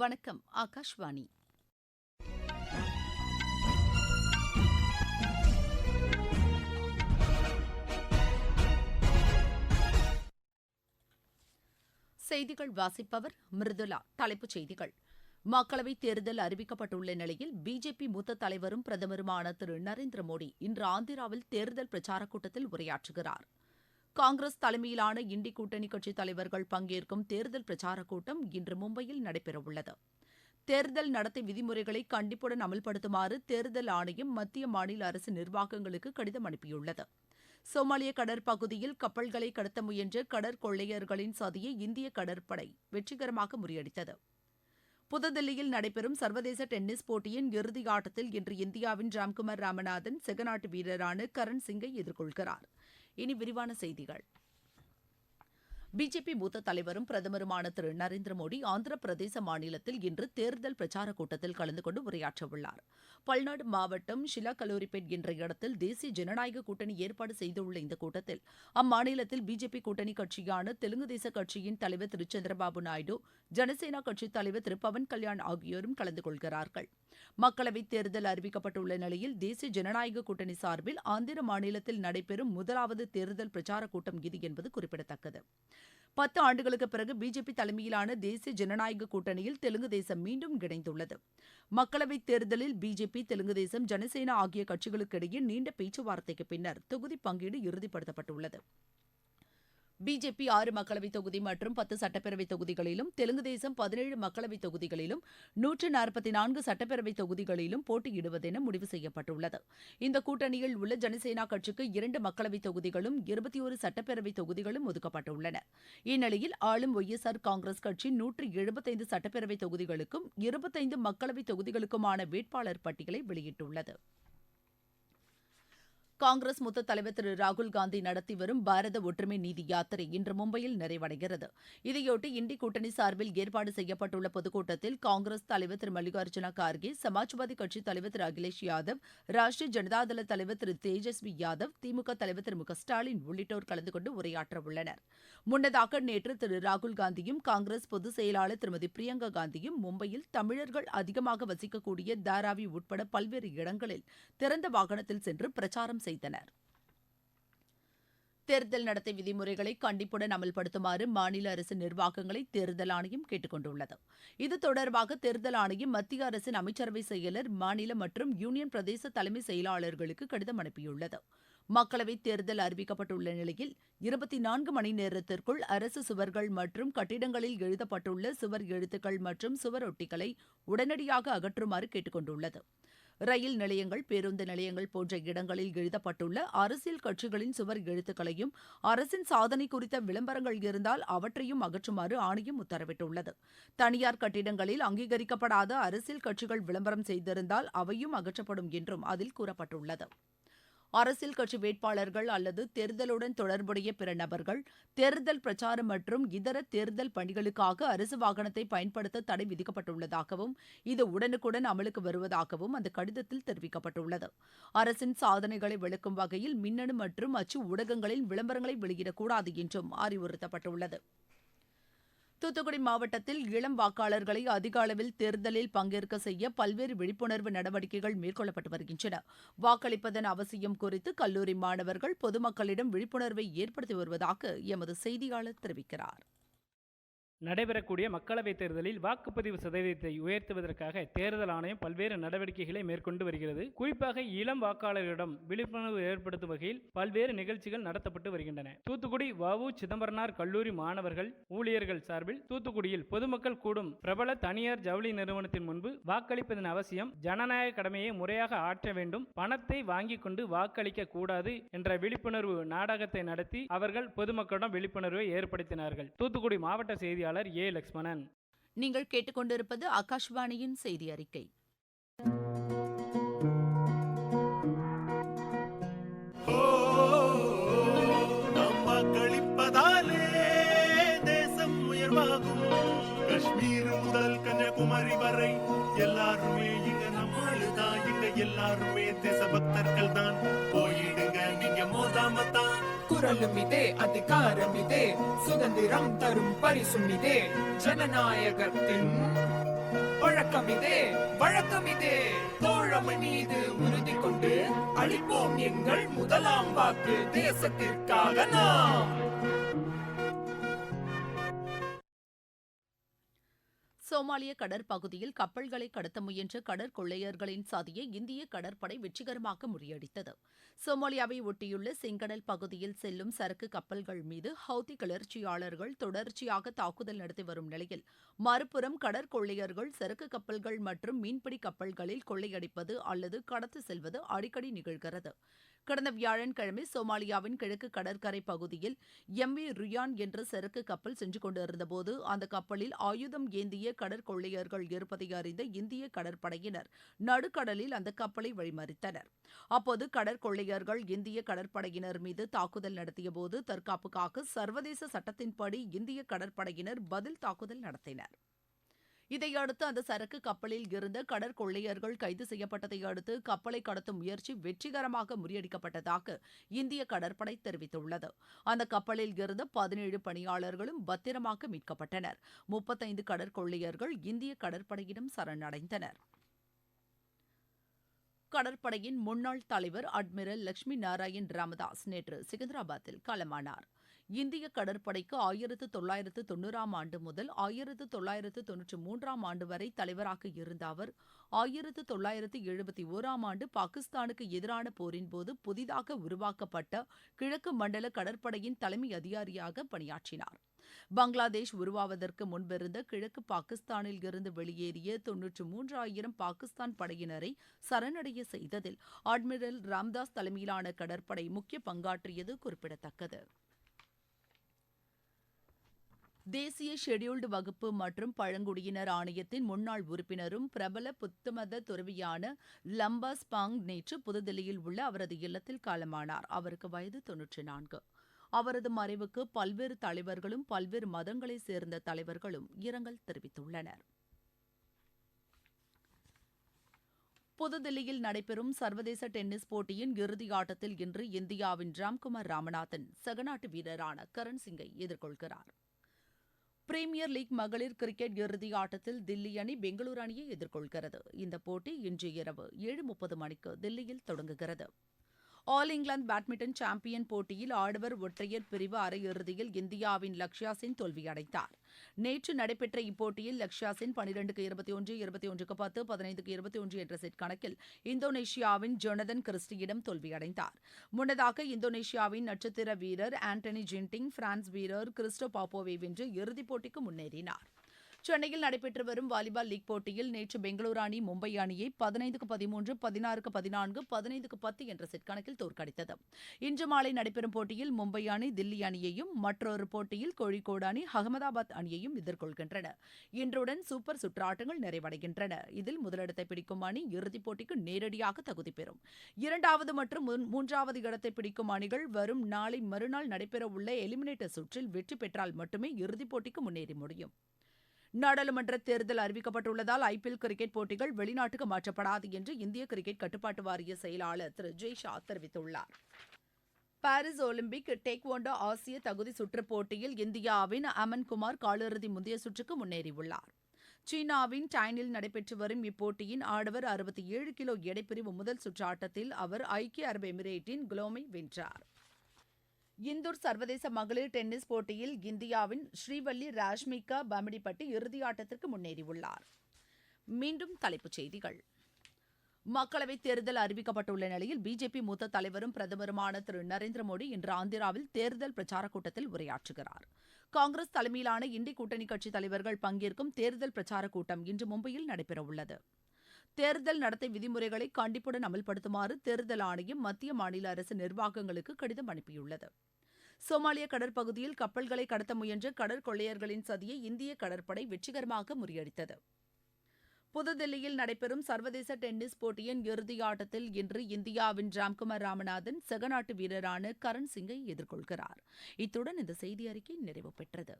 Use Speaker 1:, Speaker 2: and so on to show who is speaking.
Speaker 1: வணக்கம் ஆகாஷ்வாணி செய்திகள் வாசிப்பவர் மிருதுலா தலைப்புச் செய்திகள் மக்களவைத் தேர்தல் அறிவிக்கப்பட்டுள்ள நிலையில் பிஜேபி மூத்த தலைவரும் பிரதமருமான திரு நரேந்திர மோடி இன்று ஆந்திராவில் தேர்தல் பிரச்சாரக் கூட்டத்தில் உரையாற்றுகிறாா் காங்கிரஸ் தலைமையிலான இண்டி கூட்டணி கட்சித் தலைவர்கள் பங்கேற்கும் தேர்தல் பிரச்சாரக் கூட்டம் இன்று மும்பையில் நடைபெறவுள்ளது தேர்தல் நடத்தை விதிமுறைகளை கண்டிப்புடன் அமல்படுத்துமாறு தேர்தல் ஆணையம் மத்திய மாநில அரசு நிர்வாகங்களுக்கு கடிதம் அனுப்பியுள்ளது சோமாலிய கடற்பகுதியில் கப்பல்களை கடத்த முயன்ற கடற்கொள்ளையர்களின் சதியை இந்திய கடற்படை வெற்றிகரமாக முறியடித்தது புதுதில்லியில் நடைபெறும் சர்வதேச டென்னிஸ் போட்டியின் இறுதி ஆட்டத்தில் இன்று இந்தியாவின் ராம்குமார் ராமநாதன் செகநாட்டு வீரரான கரண் சிங்கை எதிர்கொள்கிறாா் இனி விரிவான செய்திகள் பிஜேபி மூத்த தலைவரும் பிரதமருமான திரு நரேந்திர மோடி ஆந்திர பிரதேச மாநிலத்தில் இன்று தேர்தல் பிரச்சாரக் கூட்டத்தில் கலந்து கொண்டு உரையாற்றவுள்ளார் பல்நாடு மாவட்டம் ஷிலா கலோரிபேட் என்ற இடத்தில் தேசிய ஜனநாயக கூட்டணி ஏற்பாடு செய்துள்ள இந்த கூட்டத்தில் அம்மாநிலத்தில் பிஜேபி கூட்டணி கட்சியான தெலுங்கு தேச கட்சியின் தலைவர் திரு சந்திரபாபு நாயுடு ஜனசேனா கட்சித் தலைவர் திரு பவன் கல்யாண் ஆகியோரும் கலந்து கொள்கிறார்கள் மக்களவைத் தேர்தல் அறிவிக்கப்பட்டுள்ள நிலையில் தேசிய ஜனநாயக கூட்டணி சார்பில் ஆந்திர மாநிலத்தில் நடைபெறும் முதலாவது தேர்தல் பிரச்சாரக் கூட்டம் இது என்பது குறிப்பிடத்தக்கது பத்து ஆண்டுகளுக்கு பிறகு பிஜேபி தலைமையிலான தேசிய ஜனநாயக கூட்டணியில் தெலுங்கு தேசம் மீண்டும் இணைந்துள்ளது மக்களவைத் தேர்தலில் பிஜேபி தெலுங்கு தேசம் ஜனசேனா ஆகிய கட்சிகளுக்கிடையே நீண்ட பேச்சுவார்த்தைக்கு பின்னர் தொகுதி பங்கீடு இறுதிப்படுத்தப்பட்டுள்ளது பிஜேபி ஆறு மக்களவைத் தொகுதி மற்றும் பத்து சட்டப்பேரவைத் தொகுதிகளிலும் தெலுங்கு தேசம் பதினேழு மக்களவைத் தொகுதிகளிலும் நூற்று நாற்பத்தி நான்கு சட்டப்பேரவைத் தொகுதிகளிலும் போட்டியிடுவதென முடிவு செய்யப்பட்டுள்ளது இந்த கூட்டணியில் உள்ள ஜனசேனா கட்சிக்கு இரண்டு மக்களவைத் தொகுதிகளும் இருபத்தி ஒரு சட்டப்பேரவைத் தொகுதிகளும் ஒதுக்கப்பட்டுள்ளன இந்நிலையில் ஆளும் ஒய் எஸ் ஆர் காங்கிரஸ் கட்சி நூற்று எழுபத்தைந்து சட்டப்பேரவைத் தொகுதிகளுக்கும் இருபத்தைந்து மக்களவைத் தொகுதிகளுக்குமான வேட்பாளர் பட்டியலை வெளியிட்டுள்ளது காங்கிரஸ் மூத்த தலைவர் திரு காந்தி நடத்தி வரும் பாரத ஒற்றுமை நீதி யாத்திரை இன்று மும்பையில் நிறைவடைகிறது இதையொட்டி இந்தி கூட்டணி சார்பில் ஏற்பாடு செய்யப்பட்டுள்ள பொதுக்கூட்டத்தில் காங்கிரஸ் தலைவர் திரு மல்லிகார்ஜுன கார்கே சமாஜ்வாதி கட்சி தலைவர் திரு அகிலேஷ் யாதவ் ராஷ்டிரிய ஜனதாதள தலைவர் திரு தேஜஸ்வி யாதவ் திமுக தலைவர் திரு மு ஸ்டாலின் உள்ளிட்டோர் கலந்து கொண்டு உரையாற்ற உள்ளனர் முன்னதாக நேற்று திரு ராகுல் காந்தியும் காங்கிரஸ் பொதுச் செயலாளர் திருமதி பிரியங்கா காந்தியும் மும்பையில் தமிழர்கள் அதிகமாக வசிக்கக்கூடிய தாராவி உட்பட பல்வேறு இடங்களில் திறந்த வாகனத்தில் சென்று பிரச்சாரம் செய்தனர் தேர்தல் நடத்தை விதிமுறைகளை கண்டிப்புடன் அமல்படுத்துமாறு மாநில அரசு நிர்வாகங்களை தேர்தல் ஆணையம் கேட்டுக் கொண்டுள்ளது இது தொடர்பாக தேர்தல் ஆணையம் மத்திய அரசின் அமைச்சரவை செயலர் மாநில மற்றும் யூனியன் பிரதேச தலைமை செயலாளர்களுக்கு கடிதம் அனுப்பியுள்ளது மக்களவைத் தேர்தல் அறிவிக்கப்பட்டுள்ள நிலையில் இருபத்தி நான்கு மணி நேரத்திற்குள் அரசு சுவர்கள் மற்றும் கட்டிடங்களில் எழுதப்பட்டுள்ள சுவர் எழுத்துக்கள் மற்றும் சுவர் ஒட்டிகளை உடனடியாக அகற்றுமாறு கேட்டுக் கொண்டுள்ளது ரயில் நிலையங்கள் பேருந்து நிலையங்கள் போன்ற இடங்களில் எழுதப்பட்டுள்ள அரசியல் கட்சிகளின் சுவர் எழுத்துக்களையும் அரசின் சாதனை குறித்த விளம்பரங்கள் இருந்தால் அவற்றையும் அகற்றுமாறு ஆணையம் உத்தரவிட்டுள்ளது தனியார் கட்டிடங்களில் அங்கீகரிக்கப்படாத அரசியல் கட்சிகள் விளம்பரம் செய்திருந்தால் அவையும் அகற்றப்படும் என்றும் அதில் கூறப்பட்டுள்ளது அரசியல் கட்சி வேட்பாளர்கள் அல்லது தேர்தலுடன் தொடர்புடைய பிற நபர்கள் தேர்தல் பிரச்சாரம் மற்றும் இதர தேர்தல் பணிகளுக்காக அரசு வாகனத்தை பயன்படுத்த தடை விதிக்கப்பட்டுள்ளதாகவும் இது உடனுக்குடன் அமலுக்கு வருவதாகவும் அந்த கடிதத்தில் தெரிவிக்கப்பட்டுள்ளது அரசின் சாதனைகளை விளக்கும் வகையில் மின்னணு மற்றும் அச்சு ஊடகங்களில் விளம்பரங்களை வெளியிடக்கூடாது என்றும் அறிவுறுத்தப்பட்டுள்ளது தூத்துக்குடி மாவட்டத்தில் இளம் வாக்காளர்களை அதிக அளவில் தேர்தலில் பங்கேற்க செய்ய பல்வேறு விழிப்புணர்வு நடவடிக்கைகள் மேற்கொள்ளப்பட்டு வருகின்றன வாக்களிப்பதன் அவசியம் குறித்து கல்லூரி மாணவர்கள் பொதுமக்களிடம் விழிப்புணர்வை ஏற்படுத்தி வருவதாக எமது செய்தியாளர் தெரிவிக்கிறார்
Speaker 2: நடைபெறக்கூடிய மக்களவைத் தேர்தலில் வாக்குப்பதிவு சதவீதத்தை உயர்த்துவதற்காக தேர்தல் ஆணையம் பல்வேறு நடவடிக்கைகளை மேற்கொண்டு வருகிறது குறிப்பாக இளம் வாக்காளர்களிடம் விழிப்புணர்வு ஏற்படுத்தும் வகையில் பல்வேறு நிகழ்ச்சிகள் நடத்தப்பட்டு வருகின்றன தூத்துக்குடி வவு சிதம்பரனார் கல்லூரி மாணவர்கள் ஊழியர்கள் சார்பில் தூத்துக்குடியில் பொதுமக்கள் கூடும் பிரபல தனியார் ஜவுளி நிறுவனத்தின் முன்பு வாக்களிப்பதன் அவசியம் ஜனநாயக கடமையை முறையாக ஆற்ற வேண்டும் பணத்தை வாங்கி கொண்டு வாக்களிக்க கூடாது என்ற விழிப்புணர்வு நாடகத்தை நடத்தி அவர்கள் பொதுமக்களிடம் விழிப்புணர்வை ஏற்படுத்தினார்கள் தூத்துக்குடி மாவட்ட செய்தி செய்தியாளர் ஏ லக்ஷ்மணன்
Speaker 1: நீங்கள் கேட்டுக்கொண்டிருப்பது ஆகாஷ்வாணியின் செய்தி
Speaker 3: அறிக்கை முதல் எல்லாருமே இங்க நம்மளுதான் இங்க எல்லாருமே தேசபக்தர்கள் தான் குரலும் இதே அதிகாரம் இதே சுதந்திரம் தரும் பரிசும் இதே ஜனநாயகத்தின் வழக்கம் இதே வழக்கம் இதே தோழமை மீது உறுதி கொண்டு அளிப்போம் எங்கள் முதலாம் வாக்கு தேசத்திற்காக நாம்
Speaker 1: சோமாலிய கடற்பகுதியில் கப்பல்களை கடத்த முயன்ற கடற்கொள்ளையர்களின் சதியை இந்திய கடற்படை வெற்றிகரமாக முறியடித்தது சோமாலியாவை ஒட்டியுள்ள செங்கடல் பகுதியில் செல்லும் சரக்கு கப்பல்கள் மீது ஹவுதி கிளர்ச்சியாளர்கள் தொடர்ச்சியாக தாக்குதல் நடத்தி வரும் நிலையில் மறுபுறம் கடற்கொள்ளையர்கள் சரக்கு கப்பல்கள் மற்றும் மீன்பிடி கப்பல்களில் கொள்ளையடிப்பது அல்லது கடத்து செல்வது அடிக்கடி நிகழ்கிறது கடந்த வியாழன்கிழமை சோமாலியாவின் கிழக்கு கடற்கரை பகுதியில் எம் வி ரியான் என்ற சரக்கு கப்பல் சென்று கொண்டிருந்தபோது அந்த கப்பலில் ஆயுதம் ஏந்திய கடற்கொள்ளையர்கள் இருப்பதை அறிந்த இந்திய கடற்படையினர் நடுக்கடலில் அந்த கப்பலை வழிமறித்தனர் அப்போது கடற்கொள்ளையர்கள் இந்திய கடற்படையினர் மீது தாக்குதல் நடத்தியபோது தற்காப்புக்காக சர்வதேச சட்டத்தின்படி இந்திய கடற்படையினர் பதில் தாக்குதல் நடத்தினர் இதையடுத்து அந்த சரக்கு கப்பலில் இருந்த கடற்கொள்ளையர்கள் கைது செய்யப்பட்டதை அடுத்து கப்பலை கடத்தும் முயற்சி வெற்றிகரமாக முறியடிக்கப்பட்டதாக இந்திய கடற்படை தெரிவித்துள்ளது அந்த கப்பலில் இருந்த பதினேழு பணியாளர்களும் பத்திரமாக மீட்கப்பட்டனர் முப்பத்தைந்து கடற்கொள்ளையர்கள் இந்திய கடற்படையிடம் சரணடைந்தனர் கடற்படையின் முன்னாள் தலைவர் அட்மிரல் லட்சுமி நாராயண் ராமதாஸ் நேற்று சிகந்தராபாத்தில் காலமானாா் இந்திய கடற்படைக்கு ஆயிரத்து தொள்ளாயிரத்து தொன்னூறாம் ஆண்டு முதல் ஆயிரத்து தொள்ளாயிரத்து தொன்னூற்றி மூன்றாம் ஆண்டு வரை தலைவராக இருந்த அவர் ஆயிரத்து தொள்ளாயிரத்து எழுபத்தி ஒராம் ஆண்டு பாகிஸ்தானுக்கு எதிரான போரின்போது புதிதாக உருவாக்கப்பட்ட கிழக்கு மண்டல கடற்படையின் தலைமை அதிகாரியாக பணியாற்றினார் பங்களாதேஷ் உருவாவதற்கு முன்பிருந்த கிழக்கு பாகிஸ்தானில் இருந்து வெளியேறிய தொன்னூற்று மூன்றாயிரம் பாகிஸ்தான் படையினரை சரணடைய செய்ததில் அட்மிரல் ராம்தாஸ் தலைமையிலான கடற்படை முக்கிய பங்காற்றியது குறிப்பிடத்தக்கது தேசிய ஷெட்யூல்டு வகுப்பு மற்றும் பழங்குடியினர் ஆணையத்தின் முன்னாள் உறுப்பினரும் பிரபல புத்தமத துறவியான லம்பா ஸ்பாங் நேற்று புதுதில்லியில் உள்ள அவரது இல்லத்தில் காலமானார் அவருக்கு வயது தொன்னூற்றி நான்கு அவரது மறைவுக்கு பல்வேறு தலைவர்களும் பல்வேறு மதங்களைச் சேர்ந்த தலைவர்களும் இரங்கல் தெரிவித்துள்ளனர் புதுதில்லியில் நடைபெறும் சர்வதேச டென்னிஸ் போட்டியின் இறுதி ஆட்டத்தில் இன்று இந்தியாவின் ராம்குமார் ராமநாதன் சகநாட்டு வீரரான கரண் சிங்கை எதிர்கொள்கிறாா் பிரீமியர் லீக் மகளிர் கிரிக்கெட் இறுதி ஆட்டத்தில் தில்லி அணி பெங்களூரு அணியை எதிர்கொள்கிறது இந்த போட்டி இன்று இரவு ஏழு முப்பது மணிக்கு தில்லியில் தொடங்குகிறது ஆல் இங்கிலாந்து பேட்மிண்டன் சாம்பியன் போட்டியில் ஆடவர் ஒற்றையர் பிரிவு அரையிறுதியில் இந்தியாவின் லக்ஷயா சென் தோல்வியடைந்தார் நேற்று நடைபெற்ற இப்போட்டியில் லக்ஷயா சென் பனிரெண்டுக்கு இருபத்தி ஒன்று இருபத்தி ஒன்றுக்கு பத்து பதினைந்துக்கு இருபத்தி ஒன்று என்ற செட் கணக்கில் இந்தோனேஷியாவின் ஜொனதன் கிறிஸ்டியிடம் தோல்வியடைந்தார் முன்னதாக இந்தோனேஷியாவின் நட்சத்திர வீரர் ஆண்டனி ஜின்டிங் பிரான்ஸ் வீரர் கிறிஸ்டோ பாப்போவை வென்று இறுதிப் போட்டிக்கு முன்னேறினார் சென்னையில் நடைபெற்று வரும் வாலிபால் லீக் போட்டியில் நேற்று பெங்களூரு அணி மும்பை அணியை பதினைந்துக்கு பதிமூன்று பதினாறுக்கு பதினான்கு பதினைந்துக்கு பத்து என்ற செட் கணக்கில் தோற்கடித்தது இன்று மாலை நடைபெறும் போட்டியில் மும்பை அணி தில்லி அணியையும் மற்றொரு போட்டியில் கோழிக்கோடு அணி அகமதாபாத் அணியையும் எதிர்கொள்கின்றன இன்றுடன் சூப்பர் சுற்றாட்டங்கள் நிறைவடைகின்றன இதில் முதலிடத்தை பிடிக்கும் அணி இறுதிப் போட்டிக்கு நேரடியாக தகுதி பெறும் இரண்டாவது மற்றும் மூன்றாவது இடத்தை பிடிக்கும் அணிகள் வரும் நாளை மறுநாள் நடைபெறவுள்ள எலிமினேட்டர் சுற்றில் வெற்றி பெற்றால் மட்டுமே இறுதிப் போட்டிக்கு முன்னேறி முடியும் நாடாளுமன்ற தேர்தல் அறிவிக்கப்பட்டுள்ளதால் ஐபிஎல் கிரிக்கெட் போட்டிகள் வெளிநாட்டுக்கு மாற்றப்படாது என்று இந்திய கிரிக்கெட் கட்டுப்பாட்டு வாரிய செயலாளர் திரு ஜெய்ஷா தெரிவித்துள்ளார் பாரிஸ் ஒலிம்பிக் டேக்வாண்டோ ஆசிய தகுதி சுற்றுப் போட்டியில் இந்தியாவின் அமன் குமார் காலிறுதி முந்தைய சுற்றுக்கு முன்னேறியுள்ளார் சீனாவின் டைனில் நடைபெற்று வரும் இப்போட்டியின் ஆடவர் அறுபத்தி ஏழு கிலோ எடைப்பிரிவு முதல் சுற்று ஆட்டத்தில் அவர் ஐக்கிய அரபு எமிரேட்டின் குலோமை வென்றார் இந்தூர் சர்வதேச மகளிர் டென்னிஸ் போட்டியில் இந்தியாவின் ஸ்ரீவல்லி ராஷ்மிகா பமிடிப்பட்டு இறுதியாட்டத்திற்கு முன்னேறியுள்ளார் மீண்டும் தலைப்புச் செய்திகள் மக்களவைத் தேர்தல் அறிவிக்கப்பட்டுள்ள நிலையில் பிஜேபி மூத்த தலைவரும் பிரதமருமான திரு நரேந்திர மோடி இன்று ஆந்திராவில் தேர்தல் பிரச்சாரக் கூட்டத்தில் உரையாற்றுகிறார் காங்கிரஸ் தலைமையிலான இந்தி கூட்டணி கட்சித் தலைவர்கள் பங்கேற்கும் தேர்தல் பிரச்சாரக் கூட்டம் இன்று மும்பையில் நடைபெறவுள்ளது தேர்தல் நடத்தை விதிமுறைகளை கண்டிப்புடன் அமல்படுத்துமாறு தேர்தல் ஆணையம் மத்திய மாநில அரசு நிர்வாகங்களுக்கு கடிதம் அனுப்பியுள்ளது சோமாலிய கடற்பகுதியில் கப்பல்களை கடத்த முயன்ற கடற்கொள்ளையர்களின் சதியை இந்திய கடற்படை வெற்றிகரமாக முறியடித்தது புதுதில்லியில் நடைபெறும் சர்வதேச டென்னிஸ் போட்டியின் இறுதி ஆட்டத்தில் இன்று இந்தியாவின் ராம்குமார் ராமநாதன் செகநாட்டு வீரரான கரண் சிங்கை எதிர்கொள்கிறார் இத்துடன் இந்த செய்தி அறிக்கை நிறைவு பெற்றது